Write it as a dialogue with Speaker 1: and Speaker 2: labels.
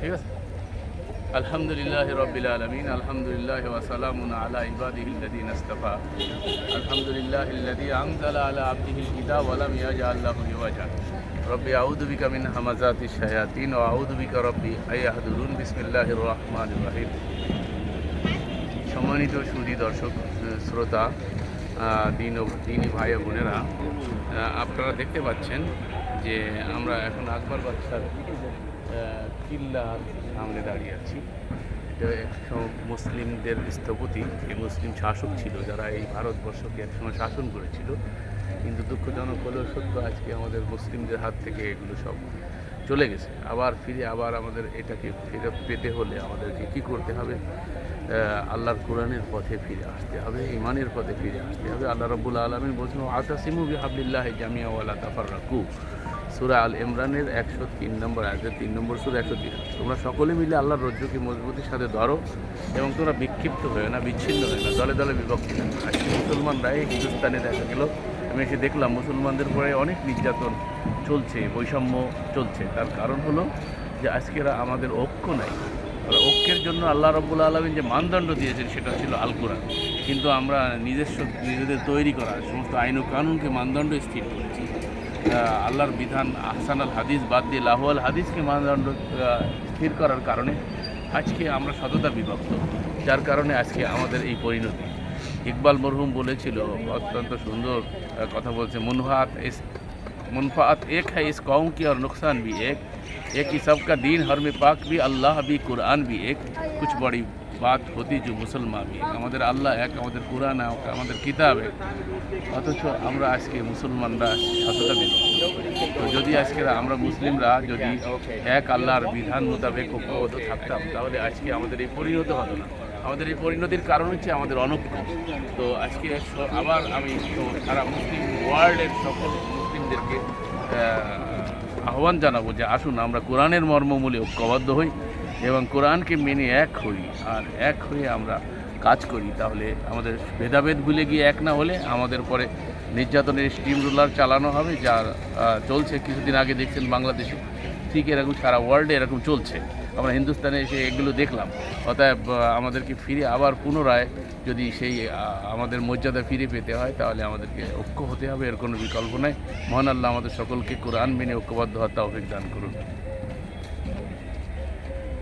Speaker 1: ঠিক আছে? আলহামদুলিল্লাহ রবিল আলমিন আলহামদুলিল্লাহ ওয়াসালামুন আলা ইবাদিহিল্লাদিন আস্তাফা আলহামদুলিল্লাহ ইল্লাদি আনজালা আলা আবদিহিল কিতাব ওয়ালাম ইয়াজআল্লাহু ইওয়াজা। রব্বি আউযু বিকা মিন হামাজাতি শায়াতিন ওয়া আউযু বিকা রব্বি আইয়াহদুরুন বিসমিল্লাহির রহমানির রহিম। সম্মানিত সুদী দর্শক শ্রোতা দিন ও দিনী ভাই ও বোনেরা আপনারা দেখতে পাচ্ছেন যে আমরা এখন আকবর আহ, কিল্লার সামনে দাঁড়িয়ে আছি। এটা একসময় মুসলিমদের স্থপতি, এই মুসলিম শাসক ছিল, যারা এই ভারতবর্ষকে একসময় শাসন করেছিল। কিন্তু দুঃখজনক হলেও সত্য, আজকে আমাদের মুসলিমদের হাত থেকে এগুলো সব চলে গেছে। আবার ফিরে, আবার আমাদের এটাকে ফেরত পেতে হলে আমাদেরকে কি করতে হবে? আল্লাহর কোরআনের পথে ফিরে আসতে হবে ইমানের পথে ফিরে আসতে হবে। আল্লাহ রব্বুল আলমিন বলছেন আতাসিমু বিহাবলিল্লাহ জামিয়া ওয়ালা তাফার রাকু সুরা আল ইমরানের একশো তিন নম্বর আয়াতের তিন নম্বর সুরা একশো তিন। তোমরা সকলে মিলে আল্লাহর রজ্জুকে মজবুতির সাথে ধরো এবং তোমরা বিক্ষিপ্ত হয়ে না, বিচ্ছিন্ন হয়ে না, দলে দলে বিভক্তি না। আজকে মুসলমানরা এই হিন্দুস্তানে দেখা গেল, আমি এসে দেখলাম মুসলমানদের পরে অনেক নির্যাতন চলছে, বৈষম্য চলছে। তার কারণ হলো যে আজকেরা আমাদের ঐক্য নাই। ঐক্যের জন্য আল্লাহ রব্বুল আলমিন যে মানদণ্ড দিয়েছেন সেটা ছিল আল কোরআন। কিন্তু আমরা নিজস্ব নিজেদের তৈরি করা, সমস্ত আইন ও কানুনকে মানদণ্ড স্থির করেছি। আল্লাহর বিধান, আহসান আল হাদিস বাদ দিয়ে লাহু আল হাদিসকে মানদণ্ড স্থির করার কারণে আজকে আমরা সততা বিভক্ত। যার কারণে আজকে আমাদের এই পরিণতি। ইকবাল মরহুম বলেছিল, অত্যন্ত সুন্দর কথা বলছে মুনহাত মুনফাত এক হ্যাঁ ইস কম কি আর নুকসান বি এক। एक एक ही सबका दीन हरम पाक भी अल्लाह भी कुरान भी एक कुछ बड़ी বাত হতি যে মুসলমান भी एक। আমাদের আল্লাহ এক আমাদের কোরআন এক আমাদের কিতাব এক অথচ আমরা আজকে মুসলমানরা সততা বিভক্ত তো যদি আজকে আমরা মুসলিমরা যদি এক আল্লাহর বিধান মোতাবেক ঐক্যবদ্ধ থাকতাম তাহলে আজকে আমাদের এই পরিণত হতো না আমাদের এই পরিণতির কারণ হচ্ছে আমাদের অনৈক্য তো আজকে স- আবার আমি তো সারা মুসলিম ওয়ার্ল্ডের সকল মুসলিমদেরকে আহ, আহ্বান জানাব যে আসুন, আমরা কোরআনের মর্মমূলে ঐক্যবদ্ধ হই এবং কোরআনকে মেনে এক হই। আর এক হয়ে আমরা কাজ করি। তাহলে আমাদের ভেদাভেদ ভুলে গিয়ে এক না হলে আমাদের পরে নির্যাতনের স্টিম রুলার চালানো হবে, যা চলছে। কিছুদিন আগে দেখছেন বাংলাদেশে ঠিক এরকম সারা ওয়ার্ল্ডে এরকম চলছে। আমরা হিন্দুস্তানে এসে এগুলো দেখলাম। অতএব আমাদেরকে ফিরে আবার পুনরায় যদি সেই আমাদের মর্যাদা ফিরে পেতে হয়, তাহলে আমাদেরকে ঐক্য হতে হবে, এর কোনো বিকল্প নাই। মহান আল্লাহ আমাদের সকলকে কোরআন মেনে ঐক্যবদ্ধ হওয়ার হত্যা অভিজ্ঞান করুন।